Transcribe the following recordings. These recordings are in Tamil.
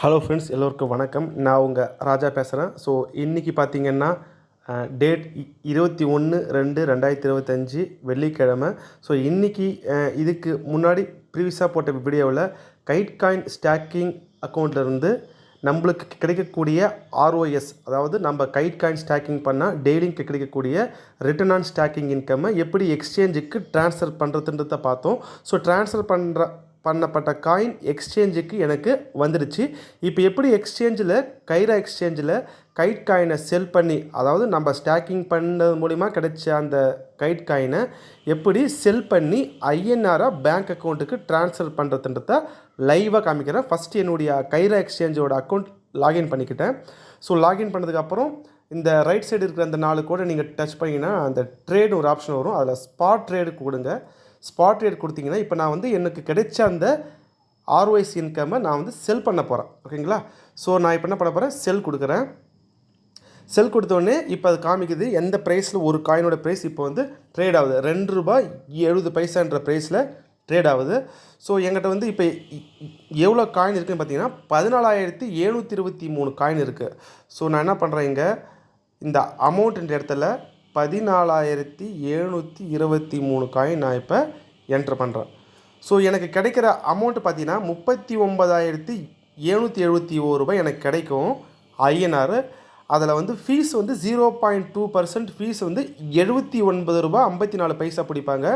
ஹலோ ஃப்ரெண்ட்ஸ் எல்லோருக்கும் வணக்கம். நான் உங்கள் ராஜா பேசுகிறேன் ஸோ இன்றைக்கி பார்த்தீங்கன்னா டேட் இருபத்தி ஒன்று ரெண்டு ரெண்டாயிரத்தி இருபத்தஞ்சி வெள்ளிக்கிழமை. ஸோ இன்றைக்கி இதுக்கு முன்னாடி ப்ரீவியஸாக போட்ட வீடியோவில் கைட் காயின் ஸ்டாக்கிங் அக்கௌண்ட்லேருந்து நம்மளுக்கு கிடைக்கக்கூடிய ஆர்ஓஎஸ் அதாவது நம்ம கைட் காயின் ஸ்டாக்கிங் பண்ணால் டெய்லிக்கு கிடைக்கக்கூடிய ரிட்டர்ன் ஆன் ஸ்டாக்கிங் இன்கம்மை எப்படி எக்ஸ்சேஞ்சுக்கு ட்ரான்ஸ்ஃபர் பண்ணுறதுன்றத பார்த்தோம். ஸோ ட்ரான்ஸ்ஃபர் பண்ணுற பண்ணப்பட்ட காயின் எக்ஸ்சேஞ்சுக்கு எனக்கு வந்துடுச்சு. இப்போ எப்படி எக்ஸ்சேஞ்சில் கைரா எக்ஸ்சேஞ்சில் கைட் காயினை செல் பண்ணி அதாவது நம்ம ஸ்டாக்கிங் பண்ணது மூலிமா கிடைச்ச அந்த கைட் காயினை எப்படி செல் பண்ணி ஐஎன்ஆராக பேங்க் அக்கௌண்ட்டுக்கு ட்ரான்ஸ்ஃபர் பண்ணுறதுன்றத லைவாக காமிக்கிறேன். ஃபஸ்ட்டு என்னுடைய கைரா எக்ஸ்சேஞ்சோட அக்கௌண்ட் லாகின் பண்ணிக்கிட்டேன். ஸோ லாகின் பண்ணதுக்கப்புறம் இந்த ரைட் சைடு இருக்கிற அந்த நாலு கோடை நீங்கள் டச் பண்ணிங்கன்னா அந்த ட்ரேடு ஒரு ஆப்ஷன் வரும். அதில் ஸ்பாட் ட்ரேடு கொடுங்க. ஸ்பாட் ரேட் கொடுத்தீங்கன்னா இப்போ நான் வந்து எனக்கு கிடைச்ச அந்த ஆர்ஒய்ஸ் இன்கம்மை நான் வந்து செல் பண்ண போகிறேன் ஓகேங்களா? ஸோ நான் இப்போ என்ன பண்ண போகிறேன் செல் கொடுக்குறேன். செல் கொடுத்தோடனே இப்போ அது காமிக்குது எந்த ப்ரைஸில் ஒரு காயினோட ப்ரைஸ் இப்போ வந்து ட்ரேட் ஆகுது. ரெண்டு ரூபாய் எழுபது பைசான்ற ப்ரைஸில் ட்ரேட் ஆகுது. ஸோ எங்கிட்ட வந்து இப்போ எவ்வளோ காயின் இருக்குதுன்னு பார்த்தீங்கன்னா பதினாலாயிரத்தி எழுநூற்றி இருபத்தி மூணு காயின் இருக்குது ஸோ நான் என்ன பண்ணுறேன் இங்கே? இந்த அமௌண்ட்டுன்ற இடத்துல பதினாலாயிரத்தி எழுநூற்றி இருபத்தி மூணு காயின் நான் இப்போ என்ட்ரு பண்ணுறேன் ஸோ எனக்கு கிடைக்கிற அமௌண்ட்டு பார்த்தீங்கன்னா முப்பத்தி ஒம்பதாயிரத்தி எழுநூற்றி எழுபத்தி ஒரு ரூபாய் எனக்கு கிடைக்கும். ஐஎன்ஆர் அதில் வந்து ஃபீஸ் வந்து zero point two percent fees வந்து எழுபத்தி ஒன்பது ரூபா ஐம்பத்தி நாலு பைசா பிடிப்பாங்க.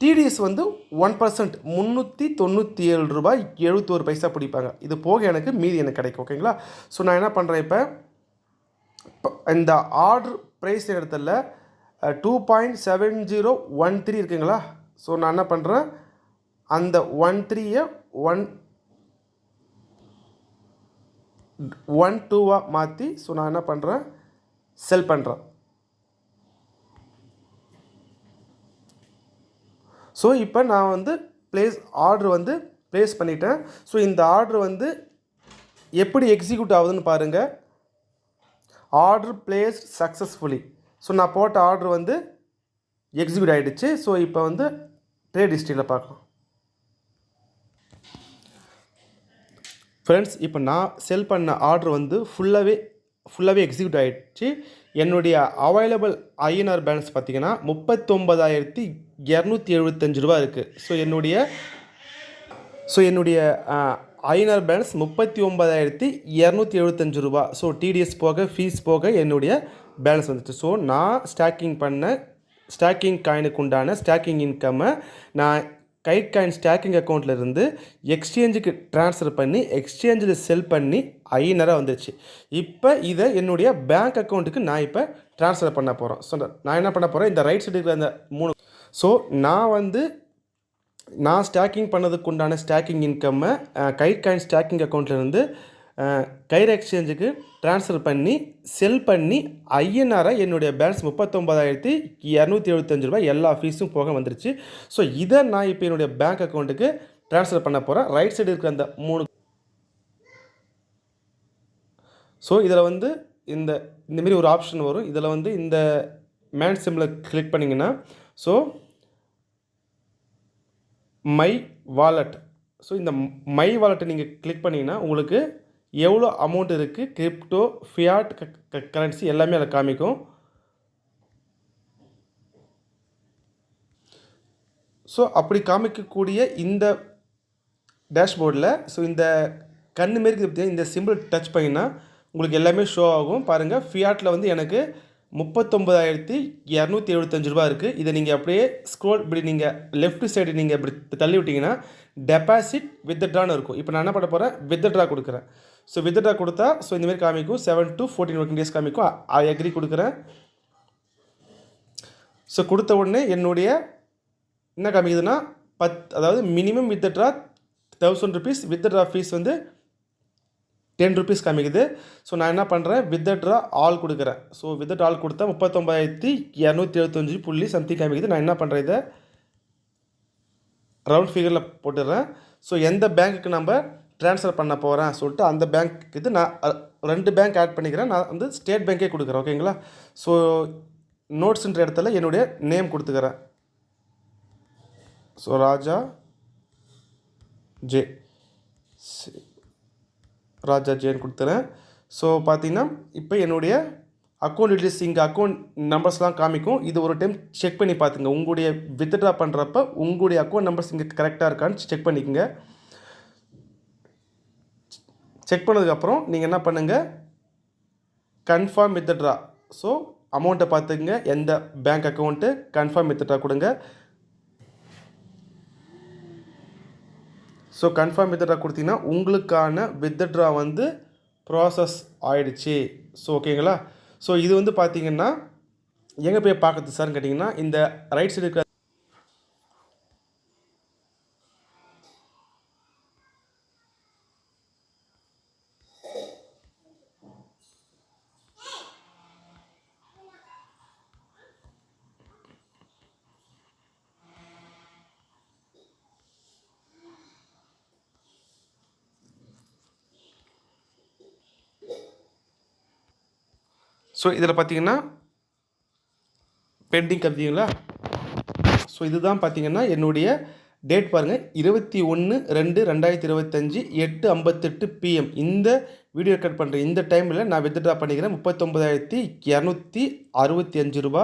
டிடிஎஸ் வந்து ஒன் பர்சன்ட் முந்நூற்றி தொண்ணூற்றி ஏழு ரூபாய் எழுபத்தோரு பைசா பிடிப்பாங்க. இது போக எனக்கு மீதி எனக்கு கிடைக்கும் ஓகேங்களா ஸோ நான் என்ன பண்ணுறேன் இப்போ? இந்த ஆர்டர் ப்ரைஸ் இடத்துல two point seven zero one three இருக்குங்களா? ஸோ நான் என்ன பண்ணுறேன் அந்த ஒன் த்ரீயை ஒன் ஒன் டூவாக மாற்றி ஸோ நான் என்ன பண்ணுறேன் செல் பண்ணுறேன் ஸோ இப்போ நான் வந்து ப்ளேஸ் ஆர்டர் வந்து ப்ளேஸ் பண்ணிட்டேன். ஸோ இந்த ஆர்டர் வந்து எப்படி எக்ஸிக்யூட் ஆகுதுன்னு பாருங்கள் ஆர்டர் பிளேஸ்ட் சக்ஸஸ்ஃபுல்லி ஸோ நான் போட்ட ஆர்டர் வந்து எக்ஸிக்யூட் ஆகிடுச்சு ஸோ இப்போ வந்து ட்ரேட் ஹிஸ்ட்ரியில் பார்க்கலாம். ஃப்ரெண்ட்ஸ் இப்போ நான் செல் பண்ண ஆர்டர் வந்து ஃபுல்லாகவே ஃபுல்லாகவே எக்ஸிக்யூட் ஆகிடுச்சு என்னுடைய அவைலபிள் ஐஎன்ஆர் பேலன்ஸ் பார்த்தீங்கன்னா முப்பத்தொம்பதாயிரத்தி இரநூத்தி எழுபத்தஞ்சு ரூபா இருக்குது ஸோ என்னுடைய ஸோ என்னுடைய ஐநர் பேலன்ஸ் முப்பத்தி ஒன்பதாயிரத்தி இரநூத்தி எழுபத்தஞ்சு ரூபா. ஸோ டிடிஎஸ் போக ஃபீஸ் போக என்னுடைய பேலன்ஸ் வந்துச்சு. ஸோ நான் ஸ்டாக்கிங் பண்ண ஸ்டாக்கிங் காயினுக்கு உண்டான ஸ்டாக்கிங் இன்கம்மை நான் கைட் காயின் ஸ்டாக்கிங் அக்கௌண்ட்டில் இருந்து எக்ஸ்சேஞ்சுக்கு ட்ரான்ஸ்ஃபர் பண்ணி எக்ஸ்சேஞ்சில் செல் பண்ணி ஐநராக வந்துருச்சு. இப்போ இதை என்னுடைய பேங்க் அக்கௌண்ட்டுக்கு நான் இப்போ ட்ரான்ஸ்ஃபர் பண்ண போகிறோம் ஸோ நான் என்ன பண்ண போகிறேன் இந்த ரைட் சைடு இருக்கிற அந்த மூணு ஸோ நான் வந்து நான் ஸ்டாக்கிங் பண்ணதுக்கு உண்டான ஸ்டாக்கிங் இன்கம்மை கைட் காயின் ஸ்டாக்கிங் அக்கௌண்ட்லேருந்து கைர் எக்ஸ்சேஞ்சுக்கு ட்ரான்ஸ்ஃபர் பண்ணி செல் பண்ணி ஐஎன்ஆரை என்னுடைய பேலன்ஸ் முப்பத்தொம்பதாயிரத்தி இரநூத்தி எழுபத்தஞ்சு ரூபாய் எல்லா ஃபீஸும் போக வந்துருச்சு. ஸோ இதை நான் இப்போ என்னுடைய பேங்க் அக்கௌண்ட்டுக்கு ட்ரான்ஸ்ஃபர் பண்ண போகிறேன் ரைட் சைடு இருக்கிற அந்த மூணு ஸோ இதில் வந்து இந்த இந்தமாரி ஒரு ஆப்ஷன் வரும். இதில் வந்து இந்த மேன் சிம்மில் கிளிக் பண்ணிங்கன்னா ஸோ மை வாலெட் ஸோ இந்த மை வாலெட்டை நீங்கள் கிளிக் பண்ணிங்கன்னா உங்களுக்கு எவ்வளோ அமௌண்ட் இருக்குது கிரிப்டோ ஃபியாட் கரன்சி எல்லாமே அதில் காமிக்கும். ஸோ அப்படி காமிக்கக்கூடிய இந்த டேஷ்போர்டில் ஸோ இந்த கண்ணு மாரி இருக்குது இந்த சிம்பிள் டச் பண்ணிங்கன்னா உங்களுக்கு எல்லாமே ஷோ ஆகும். பாருங்கள் ஃபியாட்டில் வந்து எனக்கு முப்பத்தொம்பதாயிரத்தி இரநூத்தி எழுபத்தஞ்சு ரூபா இருக்குது இதை நீங்கள் அப்படியே ஸ்க்ரோல் இப்படி நீங்கள் லெஃப்ட் சைடு நீங்கள் இப்படி தள்ளி விட்டிங்கன்னா டெபாசிட் வித்ட்ரான்னு இருக்கும். இப்போ நான் என்ன பண்ண போகிறேன் வித்ட்ரா கொடுக்குறேன். ஸோ வித்ட்ரா கொடுத்தா ஸோ இந்தமாரி காமிக்கும். Seven to fourteen working days காமிக்கும். ஐ அக்ரி கொடுக்குறேன். ஸோ கொடுத்த உடனே என்னுடைய என்ன காமிக்குதுன்னா பத் அதாவது minimum withdraw thousand rupees withdraw fees வந்து டென் ருபீஸ் காமிக்குது ஸோ நான் என்ன பண்ணுறேன் வித்ட்ரா ஆல் கொடுக்குறேன். ஸோ வித்ட் ஆல் கொடுத்தா முப்பத்தொம்பதாயிரத்தி இரநூத்தி எழுபத்தஞ்சு புள்ளி சம்திங் காமிக்குது நான் என்ன பண்ணுறேன் இதை? ரவுண்ட் ஃபிகரில் போட்டுடுறேன். ஸோ எந்த பேங்க்குக்கு நம்ம ட்ரான்ஸ்ஃபர் பண்ண போகிறேன் சொல்லிட்டு அந்த பேங்க் இது நான் ரெண்டு பேங்க் ஆட் பண்ணிக்கிறேன். நான் வந்து ஸ்டேட் பேங்க்கே கொடுக்குறேன் ஓகேங்களா ஸோ நோட்ஸுன்ற இடத்துல என்னுடைய நேம் கொடுத்துக்கிறேன். ஸோ ராஜா ஜே சரி ஜெயின் கொடுத்துறேன். ஸோ பார்த்தீங்கன்னா இப்போ என்னுடைய அக்கௌண்ட் டீட்டெயில்ஸ் இங்கே அக்கௌண்ட் நம்பர்ஸ்லாம் காமிக்கும். இது ஒரு டைம் செக் பண்ணி பார்த்துங்க உங்களுடைய வித்ட்ரா பண்ணுறப்ப உங்களுடைய அக்கௌண்ட் நம்பர்ஸ் இங்கே கரெக்டாக இருக்கான்னு செக் பண்ணிக்கோங்க. செக் பண்ணதுக்கப்புறம் நீங்கள் என்ன பண்ணுங்கள் கன்ஃபார்ம் வித்ட்ரா ஸோ அமௌண்ட்டை பார்த்துங்க எந்த பேங்க் அக்கௌண்ட்டு கன்ஃபார்ம் வித்ட்ரா கொடுங்க. ஸோ கன்ஃபார்ம் வித்ட்ரா கொடுத்தீங்கன்னா உங்களுக்கான வித்ட்ரா வந்து ப்ராசஸ் ஆயிடுச்சு. ஸோ ஓகேங்களா ஸோ இது வந்து பார்த்தீங்கன்னா எங்கே போய் பார்க்குறது சார்னு கேட்டிங்கன்னா இந்த ரைட் சைடு இருக்கிற ஸோ இதில் பார்த்தீங்கன்னா பெண்டிங் கருதிங்களா ஸோ இதுதான் பார்த்தீங்கன்னா என்னுடைய டேட் பாருங்கள் இருபத்தி ஒன்று ரெண்டு ரெண்டாயிரத்தி இருபத்தஞ்சி எட்டு ஐம்பத்தெட்டு பிஎம் இந்த வீடியோ ரெக்கார்ட் பண்ணுற இந்த டைமில் நான் வித்ட்ரா பண்ணிக்கிறேன். முப்பத்தொம்பதாயிரத்தி இரநூத்தி அறுபத்தி அஞ்சு ரூபா.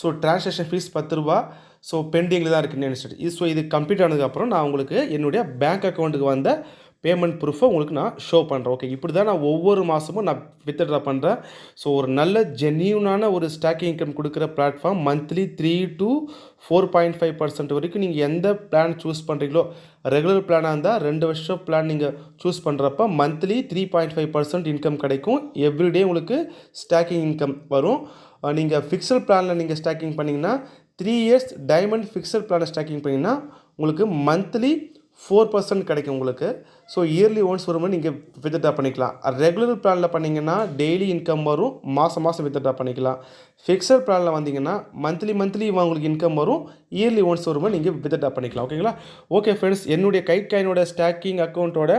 ஸோ ட்ரான்சாக்ஷன் ஃபீஸ் பத்து ரூபா. ஸோ பெண்டிங்கில் தான் இருக்குன்னு நினச்சிட்டு. இது ஸோ இது கம்ப்ளீட் ஆனதுக்கப்புறம் நான் உங்களுக்கு என்னுடைய பேங்க் அக்கௌண்ட்டுக்கு வந்த பேமெண்ட் ப்ரூஃபை உங்களுக்கு நான் ஷோ பண்ணுறேன் ஓகே இப்படி தான் நான் ஒவ்வொரு மாதமும் நான் வித்ட்ரா பண்ணுறேன் ஸோ ஒரு நல்ல ஜென்யூனான ஒரு ஸ்டாக்கிங் இன்கம் கொடுக்குற platform monthly three to four point five percent வரைக்கும் நீங்கள் எந்த பிளான் சூஸ் பண்ணுறீங்களோ ரெகுலர் பிளானாக இருந்தால் ரெண்டு வருஷம் பிளான் நீங்கள் சூஸ் பண்ணுறப்ப monthly three point five percent income கிடைக்கும். எவ்ரிடே உங்களுக்கு ஸ்டாக்கிங் இன்கம் வரும். நீங்கள் ஃபிக்ஸட் பிளானில் நீங்கள் ஸ்டாக்கிங் பண்ணிங்கன்னா த்ரீ இயர்ஸ் டைமண்ட் ஃபிக்ஸட் பிளானை ஸ்டாக்கிங் பண்ணிங்கன்னா உங்களுக்கு மந்த்லி ஃபோர் பர்சன்ட் கிடைக்கும் உங்களுக்கு. ஸோ இயர்லி ஒன்ஸ் வரும்போது நீங்கள் வித்ட்ரா பண்ணிக்கலாம். ரெகுலர் பிளானில் பண்ணிங்கன்னா டெய்லி இன்கம் வரும். மாதம் மாதம் வித்ட்ரா பண்ணிக்கலாம். ஃபிக்ஸட் பிளானில் வந்தீங்கன்னா மந்த்லி மந்த்லி உங்களுக்கு இன்கம் வரும். இயர்லி ஒன்ஸ் வரும்போது நீங்கள் வித்ட்ரா பண்ணிக்கலாம். ஓகேங்களா ஓகே ஃப்ரெண்ட்ஸ் என்னுடைய கை காயினோட ஸ்டாக்கிங் அக்கௌண்ட்டோட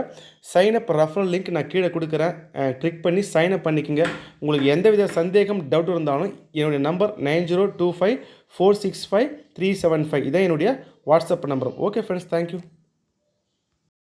சைன் அப் ரெஃபரல் லிங்க் நான் கீழே கொடுக்குறேன். கிளிக் பண்ணி சைன் அப் பண்ணிக்கோங்க. உங்களுக்கு எந்தவித சந்தேகம் டவுட் இருந்தாலும் என்னுடைய number nine zero two five four six five three seven five இதான் என்னுடைய WhatsApp number okay friends thank you